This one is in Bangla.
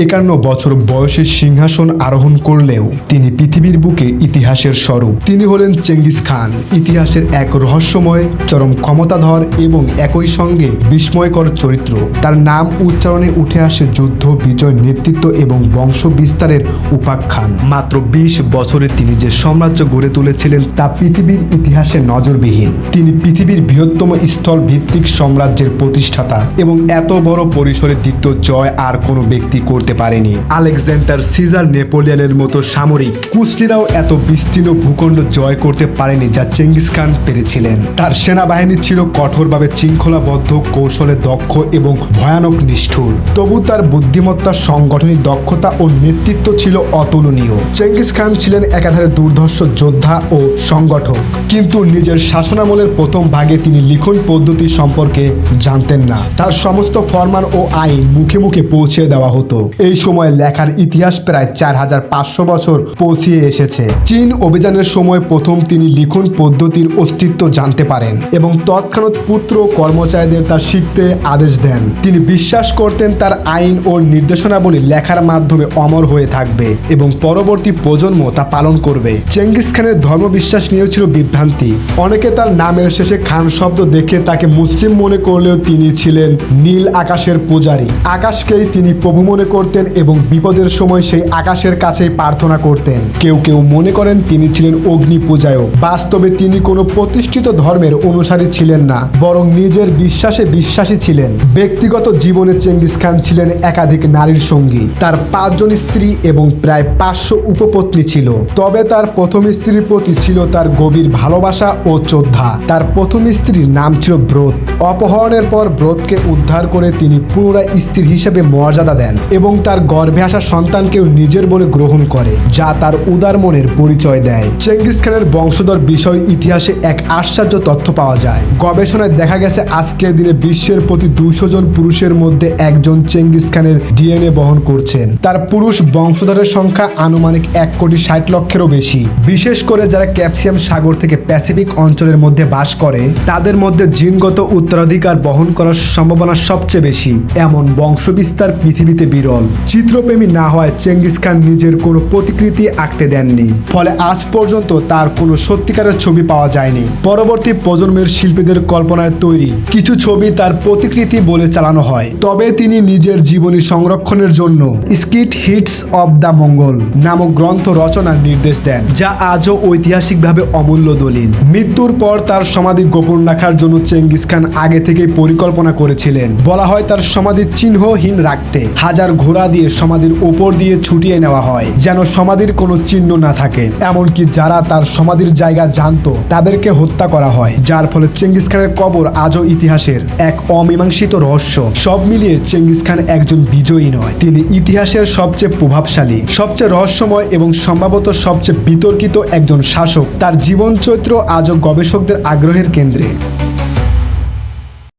একান্ন বছর বয়সে সিংহাসন আরোহণ করলেও তিনি পৃথিবীর বুকে ইতিহাসের স্বরূপ। তিনি হলেন চেঙ্গিস খান। ইতিহাসের এক রহস্যময়, চরম ক্ষমতাধর এবং একই সঙ্গে বিস্ময়কর চরিত্র। তার নাম উচ্চারণে উঠে আসে যুদ্ধ, বিজয়, নেতৃত্ব এবং বংশ বিস্তারের উপাখ্যান। মাত্র বিশ বছরে তিনি যে সাম্রাজ্য গড়ে তুলেছিলেন তা পৃথিবীর ইতিহাসে নজরবিহীন। তিনি পৃথিবীর বৃহত্তম স্থল ভিত্তিক সাম্রাজ্যের প্রতিষ্ঠাতা এবং এত বড় পরিসরে দ্বিতীয় জয় আর কোনো ব্যক্তি করতে পারেনি। আলেকজান্ডার সিজার নেপোলিয়নের মতো সামরিক কুস্তিরাও এত বিস্তীর্ণ ভূখণ্ড জয় করতে পারেনি যা চেঙ্গিস খান পেরেছিলেন। তার সেনাবাহিনী ছিল কঠোরভাবে শৃঙ্খলাবদ্ধ, কৌশলে দক্ষ এবং ভয়ানক নিষ্ঠুর। তবু তার বুদ্ধিমত্তা, সাংগঠনিক দক্ষতা ও নেতৃত্ব ছিল অতুলনীয়। চেঙ্গিস খান ছিলেন একাধারে দুর্ধর্ষ যোদ্ধা ও সংগঠক, কিন্তু নিজের শাসনামলের প্রথম ভাগে তিনি লিখন পদ্ধতি সম্পর্কে জানতেন না। তার সমস্ত ফরমান ও আইন মুখে মুখে পৌঁছে দেওয়া হতো। এই সময় লেখার ইতিহাস প্রায় চার হাজার পাঁচশো বছর পৌঁছিয়ে এসেছে। চীন অভিযানের সময় প্রথম তিনি লিখন পদ্ধতির অস্তিত্ব জানতে পারেন এবং তৎক্ষণাৎ পুত্র কর্মচারীদের তা শিখতে আদেশ দেন। তিনি বিশ্বাস করতেন তার আইন ও নির্দেশনাবলী লেখার মাধ্যমে অমর হয়ে থাকবে এবং পরবর্তী প্রজন্ম তা পালন করবে। চেঙ্গিস খানের ধর্মবিশ্বাস নিয়েও ছিল বিভ্রান্তি। অনেকে তার নামের শেষে খান শব্দ দেখে তাকে মুসলিম মনে করলেও তিনি ছিলেন নীল আকাশের পূজারী। আকাশকেই তিনি প্রভু মনে করতেন এবং বিপদের সময় সেই আকাশের কাছেই প্রার্থনা করতেন। কেউ কেউ মনে করেন তিনি ছিলেন অগ্নি পূজায়ও। বাস্তবে তিনি কোনো প্রতিষ্ঠিত ধর্মের অনুসারী ছিলেন না, বরং নিজের বিশ্বাসে বিশ্বাসী ছিলেন। ব্যক্তিগত জীবনে চেঙ্গিস খান ছিলেন একাধিক নারীর সঙ্গী। তার পাঁচজন স্ত্রী এবং প্রায় পাঁচশো উপপত্নী ছিল। তবে তার প্রথম স্ত্রীর প্রতি ছিল তার গভীর ভালোবাসা ও শ্রদ্ধা। তার প্রথম স্ত্রীর নাম ছিল ব্রত। অপহরণের পর ব্রতকে উদ্ধার করে তিনি পুনরায় স্ত্রী হিসেবে মর্যাদা দেন এবং তার গর্ভে আসা সন্তানকেও নিজের বলে গ্রহণ করে, যা তার উদার মনের পরিচয় দেয়। চেঙ্গিস খানের বংশধর বিষয় ইতিহাসে এক আশ্চর্য তথ্য পাওয়া যায়। গবেষণায় দেখা গেছে, আজকের দিনে বিশ্বের প্রতি দুশো জন পুরুষের মধ্যে একজন চেঙ্গিস খানের ডিএনএ বহন করছেন। তার পুরুষ বংশধরের সংখ্যা আনুমানিক এক কোটি ষাট লক্ষেরও বেশি। বিশেষ করে যারা ক্যাপসিয়াম সাগর থেকে প্যাসিফিক অঞ্চলের মধ্যে বাস করে, তাদের মধ্যে জিনগত উত্তরাধিকার বহন করার সম্ভাবনা সবচেয়ে বেশি। এমন বংশবিস্তার পৃথিবীতে বিরল। চিত্রপ্রেমী না হয় চেঙ্গিস খান নিজের কোনো প্রতিকৃতি আঁকতে দেননি। ফলে আজ পর্যন্ত তার কোনো সত্যিকারের ছবি পাওয়া যায়নি। পরবর্তী প্রজন্মের শিল্পীদের কল্পনায় তৈরি। কিছু ছবি তার প্রতিকৃতি বলে চালানো হয়। তবে তিনি নিজের জীবনী সংরক্ষণের জন্য skit hits of the Mangal নামক গ্রন্থ রচনার নির্দেশ দেন, যা আজও ঐতিহাসিকভাবে অমূল্য দলিল। মৃত্যুর পর তার সমাধি গোপন রাখার জন্য চেঙ্গিস খান আগে থেকেই পরিকল্পনা করেছিলেন। বলা হয় তার সমাধি চিহ্নহীন রাখতে। হাজার ঘোড়া দিয়ে সমাধির উপর দিয়ে ছুটিয়ে নেওয়া হয়, যেন সমাধির কোনো চিহ্ন না থাকে। এমনকি যারা তার সমাধির জায়গা জানতো, তাদেরকে হত্যা করা হয়, যার ফলে চেঙ্গিস খানের কবর আজও ইতিহাসের এক অমীমাংসিত রহস্য। সব মিলিয়ে চেঙ্গিস খান একজন বিজয়ী নয়, তিনি ইতিহাসের সবচেয়ে প্রভাবশালী, সবচেয়ে রহস্যময় এবং সম্ভবত সবচেয়ে বিতর্কিত একজন শাসক। তার জীবন চরিত্র আজও গবেষকদের আগ্রহের কেন্দ্রে।